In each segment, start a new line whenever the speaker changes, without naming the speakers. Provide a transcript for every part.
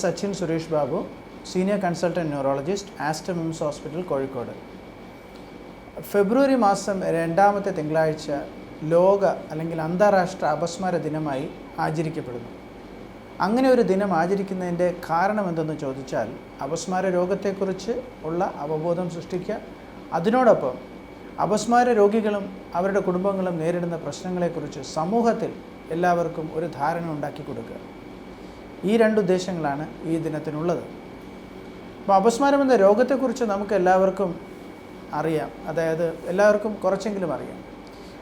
Sachin Suresh Babu senior consultant neurologist Aster MIMS hospital Kozhikode. ഫെബ്രുവരി മാസം രണ്ടാമത്തെ തിങ്കളാഴ്ച ലോക അല്ലെങ്കിൽ അന്താരാഷ്ട്ര അപസ്മാര ദിനമായി ആചരിക്കപ്പെടുന്നു. അങ്ങനെ ഒരു ദിനം ആചരിക്കുന്നതിന്റെ കാരണം എന്തെന്ന് ചോദിച്ചാൽ അപസ്മാര രോഗത്തെക്കുറിച്ച് ഉള്ള അവബോധം സൃഷ്ടിക്കുക അതിനോടൊപ്പം അപസ്മാര രോഗികളും അവരുടെ കുടുംബങ്ങളും നേരിടുന്ന പ്രശ്നങ്ങളെക്കുറിച്ച് സമൂഹത്തിൽ എല്ലാവർക്കും ഒരു ധാരണ ഉണ്ടാക്കി കൊടുക്കുക. ഈ രണ്ട് ഉദ്ദേശങ്ങളാണ് ഈ ദിനത്തിനുള്ളത്. അപ്പോൾ അപസ്മാരം എന്ന രോഗത്തെക്കുറിച്ച് നമുക്ക് എല്ലാവർക്കും അറിയാം. അതായത് എല്ലാവർക്കും കുറച്ചെങ്കിലും അറിയാം.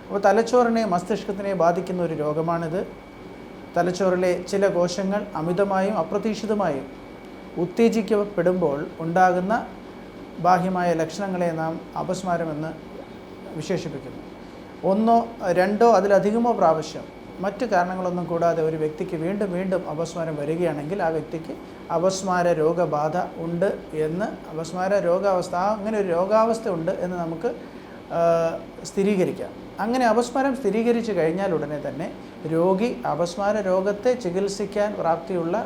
അപ്പോൾ തലച്ചോറിനെ മസ്തിഷ്കത്തിനെ ബാധിക്കുന്ന ഒരു രോഗമാണിത്. തലച്ചോറിലെ ചില കോശങ്ങൾ അമിതമായും അപ്രതീക്ഷിതമായും ഉത്തേജിക്കപ്പെടുമ്പോൾ ഉണ്ടാകുന്ന ബാഹ്യമായ ലക്ഷണങ്ങളെ നാം അപസ്മാരമെന്ന് വിശേഷിപ്പിക്കുന്നു. ഒന്നോ രണ്ടോ അതിലധികമോ പ്രാവശ്യം മറ്റ് കാരണങ്ങളൊന്നും കൂടാതെ ഒരു വ്യക്തിക്ക് വീണ്ടും വീണ്ടും അപസ്മാരം വരികയാണെങ്കിൽ ആ വ്യക്തിക്ക് അപസ്മാര രോഗബാധ ഉണ്ട് എന്ന് അപസ്മാര രോഗാവസ്ഥ അങ്ങനെ ഒരു രോഗാവസ്ഥ ഉണ്ട് എന്ന് നമുക്ക് സ്ഥിരീകരിക്കാം. അങ്ങനെ അപസ്മാരം സ്ഥിരീകരിച്ചു കഴിഞ്ഞാൽ ഉടനെ തന്നെ രോഗി അപസ്മാര രോഗത്തെ ചികിത്സിക്കാൻ പ്രാപ്തിയുള്ള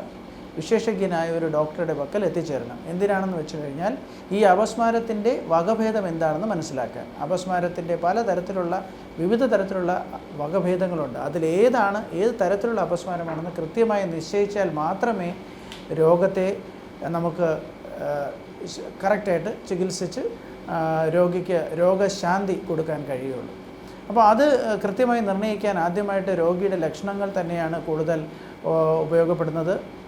വിശേഷജ്ഞനായ ഒരു ഡോക്ടറുടെ പക്കൽ എത്തിച്ചേരണം. എന്തിനാണെന്ന് വെച്ച് കഴിഞ്ഞാൽ ഈ അപസ്മാരത്തിന്റെ വകഭേദം എന്താണെന്ന് മനസ്സിലാക്കാൻ. അപസ്മാരത്തിന്റെ പലതരത്തിലുള്ള വിവിധ തരത്തിലുള്ള വകഭേദങ്ങളുണ്ട്. അതിലേതാണ് ഏത് തരത്തിലുള്ള അപസ്മാരമാണെന്ന് കൃത്യമായി നിശ്ചയിച്ചാൽ മാത്രമേ രോഗത്തെ നമുക്ക് കറക്റ്റായിട്ട് ചികിത്സിച്ച് രോഗിക്ക് രോഗശാന്തി കൊടുക്കാൻ കഴിയുള്ളൂ. അപ്പോൾ അത് കൃത്യമായി നിർണയിക്കാൻ ആദ്യമായിട്ട് രോഗിയുടെ ലക്ഷണങ്ങൾ തന്നെയാണ് കൂടുതൽ ഉപയോഗപ്പെടുന്നത്.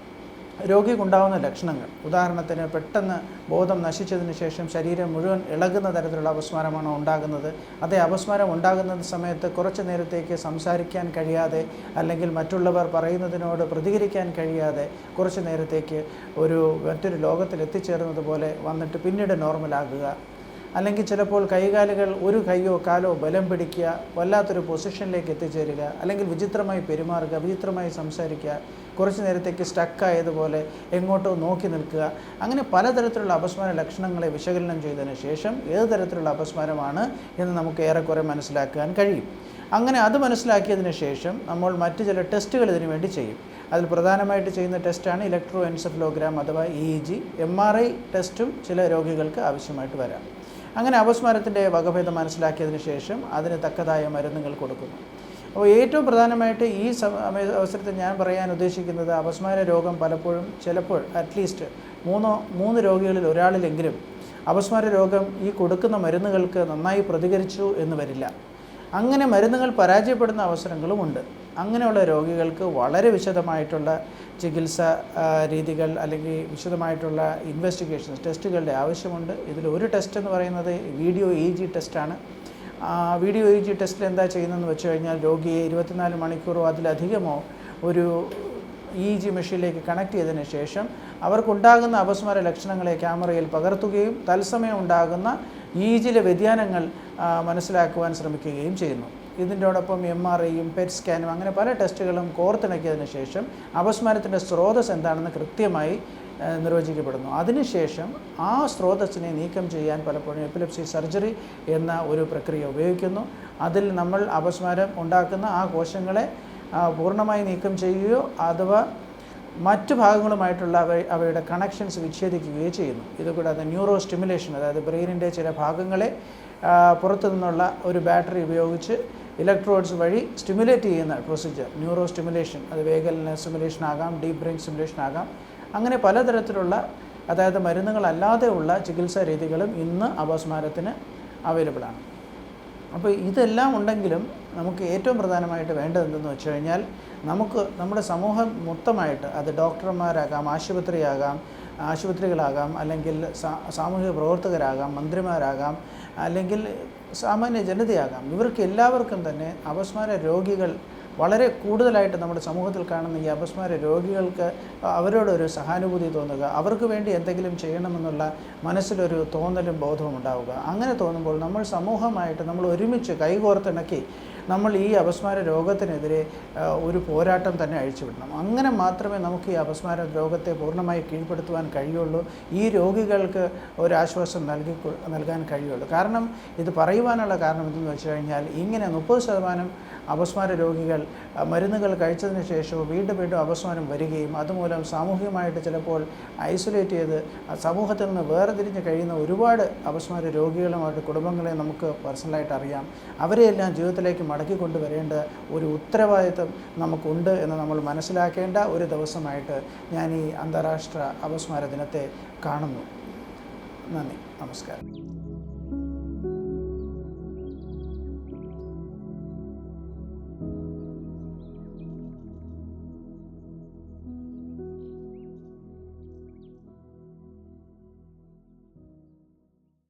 രോഗിക്കുണ്ടാകുന്ന ലക്ഷണങ്ങൾ. ഉദാഹരണത്തിന് പെട്ടെന്ന് ബോധം നശിച്ചതിന് ശേഷം ശരീരം മുഴുവൻ ഇളകുന്ന തരത്തിലുള്ള അപസ്മാരമാണോ ഉണ്ടാകുന്നത്. അതേ അപസ്മാരം ഉണ്ടാകുന്ന സമയത്ത് കുറച്ച് നേരത്തേക്ക് സംസാരിക്കാൻ കഴിയാതെ അല്ലെങ്കിൽ മറ്റുള്ളവർ പറയുന്നതിനോട് പ്രതികരിക്കാൻ കഴിയാതെ കുറച്ച് നേരത്തേക്ക് ഒരു മറ്റൊരു ലോകത്തിൽ എത്തിച്ചേർന്നത് പോലെ വന്നിട്ട് പിന്നീട് നോർമലാകുക അല്ലെങ്കിൽ ചിലപ്പോൾ കൈകാലുകൾ ഒരു കൈയോ കാലോ ബലം പിടിക്കുക വല്ലാത്തൊരു പൊസിഷനിലേക്ക് എത്തിച്ചേരുക അല്ലെങ്കിൽ വിചിത്രമായി പെരുമാറുക വിചിത്രമായി സംസാരിക്കുക കുറച്ച് നേരത്തേക്ക് സ്റ്റക്കായതുപോലെ എങ്ങോട്ടോ നോക്കി നിൽക്കുക. അങ്ങനെ പലതരത്തിലുള്ള അപസ്മാര ലക്ഷണങ്ങളെ വിശകലനം ചെയ്തതിന് ശേഷം ഏത് തരത്തിലുള്ള അപസ്മാരമാണ് എന്ന് നമുക്ക് ഏറെക്കുറെ മനസ്സിലാക്കാൻ കഴിയും. അങ്ങനെ അത് മനസ്സിലാക്കിയതിന് ശേഷം നമ്മൾ മറ്റ് ചില ടെസ്റ്റുകൾ ഇതിനു വേണ്ടി ചെയ്യും. അതിൽ പ്രധാനമായിട്ട് ചെയ്യുന്ന ടെസ്റ്റാണ് ഇലക്ട്രോ എൻസെഫലോഗ്രാം അഥവാ E G M R I ടെസ്റ്റും ചില രോഗികൾക്ക് ആവശ്യമായിട്ട് വരാം. അങ്ങനെ അപസ്മാരത്തിന്റെ വകഭേദം മനസ്സിലാക്കിയതിന് ശേഷം അതിന് തക്കതായ മരുന്നുകൾ കൊടുക്കുന്നു. അപ്പോൾ ഏറ്റവും പ്രധാനമായിട്ട് ഈ അവസരത്തിൽ ഞാൻ പറയാൻ ഉദ്ദേശിക്കുന്നത് അപസ്മാര രോഗം പലപ്പോഴും ചിലപ്പോൾ അറ്റ്ലീസ്റ്റ് മൂന്നോ മൂന്ന് രോഗികളിൽ ഒരാളിലെങ്കിലും അപസ്മാര രോഗം ഈ കൊടുക്കുന്ന മരുന്നുകൾക്ക് നന്നായി പ്രതികരിച്ചു എന്ന് വരില്ല. അങ്ങനെ മരുന്നുകൾ പരാജയപ്പെടുന്ന അവസരങ്ങളുമുണ്ട് അങ്ങനെയുള്ള രോഗികൾക്ക് വളരെ വിശദമായിട്ടുള്ള ചികിത്സ രീതികൾ അല്ലെങ്കിൽ വിശദമായിട്ടുള്ള ഇൻവെസ്റ്റിഗേഷൻസ് ടെസ്റ്റുകളുടെ ആവശ്യമുണ്ട്. ഇതിൽ ഒരു ടെസ്റ്റ് എന്ന് പറയുന്നത് വീഡിയോ ഇ ജി ടെസ്റ്റാണ് വീഡിയോ ഇ ജി ടെസ്റ്റിൽ എന്താ ചെയ്യുന്നതെന്ന് വെച്ച് കഴിഞ്ഞാൽ രോഗിയെ ഇരുപത്തിനാല് മണിക്കൂറോ അതിലധികമോ ഒരു ഇ ജി മെഷീനിലേക്ക് കണക്ട് ചെയ്തതിന് ശേഷം അവർക്കുണ്ടാകുന്ന അപസ്മര ലക്ഷണങ്ങളെ ക്യാമറയിൽ പകർത്തുകയും തത്സമയം ഉണ്ടാകുന്ന ഇ ജിയിലെ വ്യതിയാനങ്ങൾ മനസ്സിലാക്കുവാൻ ശ്രമിക്കുകയും ചെയ്യുന്നു. ഇതിന്റോടൊപ്പം എം ആർ ഐയും പെറ്റ് സ്കാനും അങ്ങനെ പല ടെസ്റ്റുകളും കോർത്തിണക്കിയതിന് ശേഷം അപസ്മാരത്തിന്റെ സ്രോതസ് എന്താണെന്ന് കൃത്യമായി നിർവചിക്കപ്പെടുന്നു. അതിനുശേഷം ആ സ്രോതസ്സിനെ നീക്കം ചെയ്യാൻ പലപ്പോഴും എപ്പിലെപ്സി സർജറി എന്ന ഒരു പ്രക്രിയ ഉപയോഗിക്കുന്നു. അതിൽ നമ്മൾ അപസ്മാരം ഉണ്ടാക്കുന്ന ആ കോശങ്ങളെ പൂർണമായി നീക്കം ചെയ്യുകയോ അഥവാ മറ്റ് ഭാഗങ്ങളുമായിട്ടുള്ള അവ അവയുടെ കണക്ഷൻസ് വിച്ഛേദിക്കുകയോ ചെയ്യുന്നു. ഇതുകൂടാതെ ന്യൂറോ സ്റ്റിമുലേഷൻ അതായത് ബ്രെയിനിന്റെ ചില ഭാഗങ്ങളെ പുറത്തു നിന്നുള്ള ഒരു ബാറ്ററി ഉപയോഗിച്ച് ഇലക്ട്രോഡ്സ് വഴി സ്റ്റിമുലേറ്റ് ചെയ്യുന്ന പ്രൊസീജിയർ ന്യൂറോ സ്റ്റിമുലേഷൻ അത് വേഗൽ സ്റ്റിമുലേഷൻ ആകാം ഡീപ് ബ്രെയിൻ സ്റ്റിമുലേഷൻ ആകാം. അങ്ങനെ പലതരത്തിലുള്ള അതായത് മരുന്നുകളല്ലാതെയുള്ള ചികിത്സാ രീതികളും ഇന്ന് അപസ്മാരത്തിന് അവൈലബിൾ ആണ്. അപ്പോൾ ഇതെല്ലാം ഉണ്ടെങ്കിലും നമുക്ക് ഏറ്റവും പ്രധാനമായിട്ട് വേണ്ടത് എന്തെന്ന് വെച്ച് കഴിഞ്ഞാൽ നമുക്ക് നമ്മുടെ സമൂഹം മൊത്തമായിട്ട് അത് ഡോക്ടർമാരാകാം ആശുപത്രിയാകാം ആശുപത്രികളാകാം അല്ലെങ്കിൽ സാമൂഹിക പ്രവർത്തകരാകാം മന്ത്രിമാരാകാം അല്ലെങ്കിൽ സാമാന്യ ജനതയാകാം. ഇവർക്ക് എല്ലാവർക്കും തന്നെ അപസ്മാര രോഗികൾ വളരെ കൂടുതലായിട്ട് നമ്മുടെ സമൂഹത്തിൽ കാണുന്ന ഈ അപസ്മാര രോഗികൾക്ക് അവരോടൊരു സഹാനുഭൂതി തോന്നുക അവർക്ക് വേണ്ടി എന്തെങ്കിലും ചെയ്യണമെന്നുള്ള മനസ്സിലൊരു തോന്നലും ബോധവും ഉണ്ടാവുക. അങ്ങനെ തോന്നുമ്പോൾ നമ്മൾ സമൂഹമായിട്ട് നമ്മൾ ഒരുമിച്ച് കൈകോർത്തിണക്കി നമ്മൾ ഈ അപസ്മാര രോഗത്തിനെതിരെ ഒരു പോരാട്ടം തന്നെ അഴിച്ചുവിടണം. അങ്ങനെ മാത്രമേ നമുക്ക് ഈ അപസ്മാര രോഗത്തെ പൂർണമായി കീഴ്പ്പെടുത്തുവാൻ കഴിയുള്ളൂ. ഈ രോഗികൾക്ക് ഒരാശ്വാസം നൽകി നൽകാൻ കഴിയുള്ളൂ. കാരണം ഇത് പറയുവാനുള്ള കാരണം എന്തെന്ന് വെച്ച് കഴിഞ്ഞാൽ ഇങ്ങനെ മുപ്പത് ശതമാനം അപസ്മാര രോഗികൾ മരുന്നുകൾ കഴിച്ചതിന് ശേഷവും വീണ്ടും വീണ്ടും അപസ്മാരം വരികയും അതുമൂലം സാമൂഹികമായിട്ട് ചിലപ്പോൾ ഐസൊലേറ്റ് ചെയ്ത് സമൂഹത്തിൽ നിന്ന് വേർതിരിഞ്ഞ് കഴിയുന്ന ഒരുപാട് അപസ്മാര രോഗികളുമായിട്ട് കുടുംബങ്ങളെ നമുക്ക് പേഴ്സണലായിട്ട് അറിയാം. അവരെയെല്ലാം ജീവിതത്തിലേക്ക് മടക്കി കൊണ്ടുവരേണ്ട ഒരു ഉത്തരവാദിത്വം നമുക്കുണ്ട് എന്ന് നമ്മൾ മനസ്സിലാക്കേണ്ട ഒരു ദിവസമായിട്ട് ഞാൻ ഈ അന്താരാഷ്ട്ര അപസ്മാര ദിനത്തെ കാണുന്നു. നന്ദി. നമസ്കാരം.